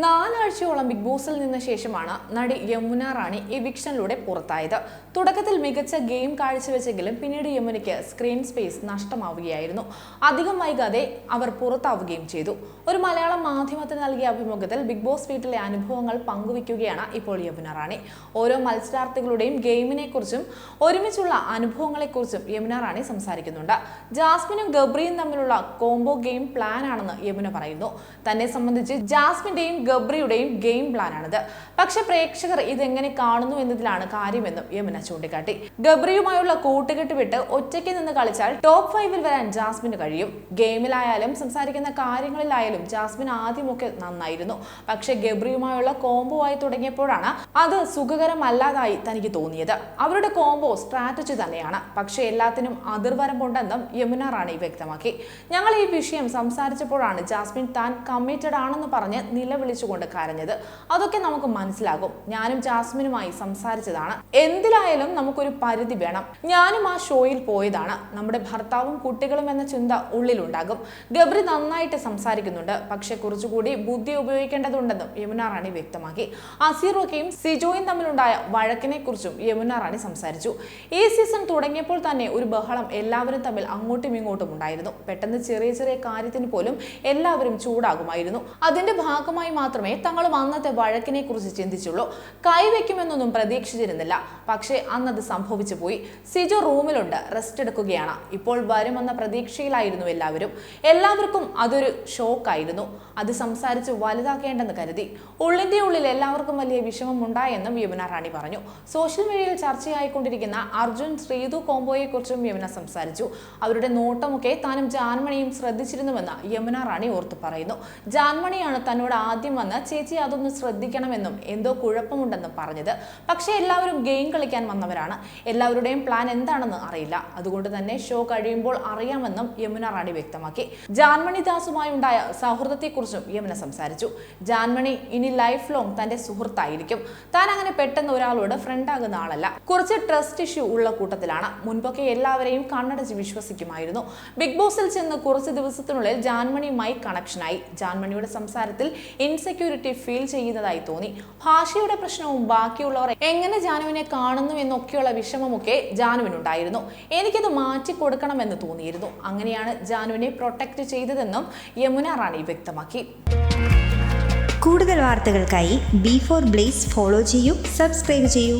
നാലാഴ്ചയോളം big ബോസിൽ നിന്ന ശേഷമാണ് നടി യമുന റാണി എവിക്ഷനിലൂടെ പുറത്തായത്. തുടക്കത്തിൽ മികച്ച ഗെയിം കാഴ്ചവെച്ചെങ്കിലും പിന്നീട് യമുനയ്ക്ക് സ്ക്രീൻ സ്പേസ് നഷ്ടമാവുകയായിരുന്നു. അധികം വൈകാതെ അവർ പുറത്താവുകയും ചെയ്തു. ഒരു മലയാള മാധ്യമത്തിന് നൽകിയ അഭിമുഖത്തിൽ ബിഗ് ബോസ് വീട്ടിലെ അനുഭവങ്ങൾ പങ്കുവയ്ക്കുകയാണ് ഇപ്പോൾ യമുന റാണി. ഓരോ മത്സരാർത്ഥികളുടെയും ഗെയിമിനെക്കുറിച്ചും ഒരുമിച്ചുള്ള അനുഭവങ്ങളെക്കുറിച്ചും യമുന റാണി സംസാരിക്കുന്നുണ്ട്. ജാസ്മിനും ഗബ്രിയും തമ്മിലുള്ള കോംബോ ഗെയിം പ്ലാൻ ആണെന്ന് യമുന പറയുന്നു. തന്നെ സംബന്ധിച്ച് ജാസ്മിന്റെയും ഗബ്രിയുടെയും ഗെയിം പ്ലാനാണിത്. പക്ഷെ പ്രേക്ഷകർ ഇതെങ്ങനെ കാണുന്നു എന്നതിലാണ് കാര്യമെന്നും യമുന ചൂണ്ടിക്കാട്ടി. ഗബ്രിയുമായുള്ള കൂട്ടുകെട്ട് വിട്ട് ഒറ്റയ്ക്ക് നിന്ന് കളിച്ചാൽ ടോപ്പ് ഫൈവിൽ വരാൻ ജാസ്മിന് കഴിയും. ഗെയിമിലായാലും സംസാരിക്കുന്ന കാര്യങ്ങളിലായാലും ജാസ്മിൻ ആദ്യമൊക്കെ നന്നായിരുന്നു. പക്ഷെ ഗബ്രിയുമായുള്ള കോംബോ ആയി തുടങ്ങിയപ്പോഴാണ് അത് സുഖകരമല്ലാതായി തനിക്ക് തോന്നിയത്. അവരുടെ കോംബോ സ്ട്രാറ്റജി തന്നെയാണ്. പക്ഷെ എല്ലാത്തിനും അതിർവരമ്പുണ്ടെന്നും യമുന റാണി വ്യക്തമാക്കി. ഞങ്ങൾ ഈ വിഷയം സംസാരിച്ചപ്പോഴാണ് ജാസ്മിൻ താൻ കമ്മിറ്റഡ് ആണെന്ന് പറഞ്ഞ് നിലവിളിച്ചുകൊണ്ട് കരഞ്ഞത്. അതൊക്കെ നമുക്ക് മനസ്സിലാകും. ഞാനും ജാസ്മിനുമായി സംസാരിച്ചതാണ്. എന്തിലായാലും നമുക്കൊരു പരിധി വേണം. ഞാനും ആ ഷോയിൽ പോയതാണ്. നമ്മുടെ ഭർത്താവും കുട്ടികളും എന്ന ചിന്ത ഉള്ളിലുണ്ടാകും. ഗബ്രി നന്നായിട്ട് സംസാരിക്കുന്നുണ്ട്. പക്ഷെ കുറച്ചുകൂടി ബുദ്ധി ഉപയോഗിക്കേണ്ടതുണ്ടെന്നും യമുന റാണി വ്യക്തമാക്കി. അസീറോക്കയും സിജോയും തമ്മിലുണ്ടായ വഴക്കിനെ കുറിച്ചും യമുന റാണി സംസാരിച്ചു. ഈ സീസൺ തുടങ്ങിയപ്പോൾ തന്നെ ഒരു ബഹളം എല്ലാവരും തമ്മിൽ അങ്ങോട്ടും ഇങ്ങോട്ടും ഉണ്ടായിരുന്നു. പെട്ടെന്ന് ചെറിയ ചെറിയ കാര്യത്തിന് പോലും എല്ലാവരും ചൂടാകുമായിരുന്നു. അതിന്റെ ഭാഗമായി മാത്രമേ തങ്ങളും അന്നത്തെ വഴക്കിനെ കുറിച്ച് ചിന്തിച്ചുള്ളൂ കൈവയ്ക്കുമെന്നൊന്നും പ്രതീക്ഷിച്ചിരുന്നില്ല. പക്ഷേ അന്നത് സംഭവിച്ചു പോയി. സിജു റൂമിലുണ്ട്. റെസ്റ്റ് എടുക്കുകയാണ്. ഇപ്പോൾ വരുമെന്ന പ്രതീക്ഷയിലായിരുന്നു എല്ലാവരും. എല്ലാവർക്കും അതൊരു ഷോക്കായിരുന്നു. അത് സംസാരിച്ച് വലുതാക്കേണ്ടെന്ന് കരുതി. ഉള്ളിന്റെ ഉള്ളിൽ എല്ലാവർക്കും വലിയ വിഷമം ഉണ്ടായെന്നും യമുന റാണി പറഞ്ഞു. സോഷ്യൽ മീഡിയയിൽ ചർച്ചയായിക്കൊണ്ടിരിക്കുന്ന അർജുൻ ശ്രീതു കോംബോയെ കുറിച്ചും യമുന സംസാരിച്ചു. അവരുടെ നോട്ടമൊക്കെ താനും ജാൻമണിയും ശ്രദ്ധിച്ചിരുന്നുവെന്ന് യമുന റാണി ഓർത്തു പറയുന്നു. ജാൻമണിയാണ് തന്നോട് ആദ്യം വന്ന് ചേച്ചി അതൊന്ന് ശ്രദ്ധിക്കണമെന്നും എന്തോ കുഴപ്പമുണ്ടെന്നും പറഞ്ഞത്. പക്ഷേ എല്ലാവരും ഗെയിം കളിക്കാൻ വന്നവരാണ്. എല്ലാവരുടെയും പ്ലാൻ എന്താണെന്ന് അറിയില്ല. അതുകൊണ്ട് തന്നെ ഷോ കഴിയുമ്പോൾ അറിയാമെന്നും യമുന റാണി വ്യക്തമാക്കി. ജാൻമണി ദാസുമായി ഉണ്ടായ സൗഹൃദത്തെക്കുറിച്ചും യമുന സംസാരിച്ചു. ജാൻമണി ഇനി ലൈഫ് ലോങ് തന്റെ സുഹൃത്തായിരിക്കും. താൻ അങ്ങനെ പെട്ടെന്ന് ഒരാളോട് ഫ്രണ്ട് ആകുന്ന ആളല്ല. കുറച്ച് ട്രസ്റ്റ് ഇഷ്യൂ ഉള്ള കൂട്ടത്തിലാണ്. മുൻപൊക്കെ എല്ലാവരെയും കണ്ണടച്ച് വിശ്വസിക്കുമായിരുന്നു. ബിഗ് ബോസിൽ ചെന്ന് കുറച്ച് ദിവസത്തിനുള്ളിൽ ജാൻമണിയുമായി കണക്ഷനായി ജാൻമണിയുടെ സംസാരത്തിൽ ഇൻസെക്യൂരിറ്റി ഫീൽ ചെയ്യുന്നതായി തോന്നി. ഭാഷയുടെ പ്രശ്നവും ബാക്കിയുള്ളവർ എങ്ങനെ ജാനുവിനെ കാണുന്നു എന്നൊക്കെയുള്ള വിഷമമൊക്കെ ജാനുവിനുണ്ടായിരുന്നു. എനിക്കത് മാറ്റി കൊടുക്കണമെന്ന് തോന്നിയിരുന്നു. അങ്ങനെയാണ് ജാനുവിനെ പ്രൊട്ടക്ട് ചെയ്തതെന്നും യമുന റാണി വ്യക്തമാക്കി. കൂടുതൽ വാർത്തകൾക്കായി ബി ഫോർ ബ്ലേസ് ഫോളോ ചെയ്യൂ സബ്സ്ക്രൈബ് ചെയ്യൂ.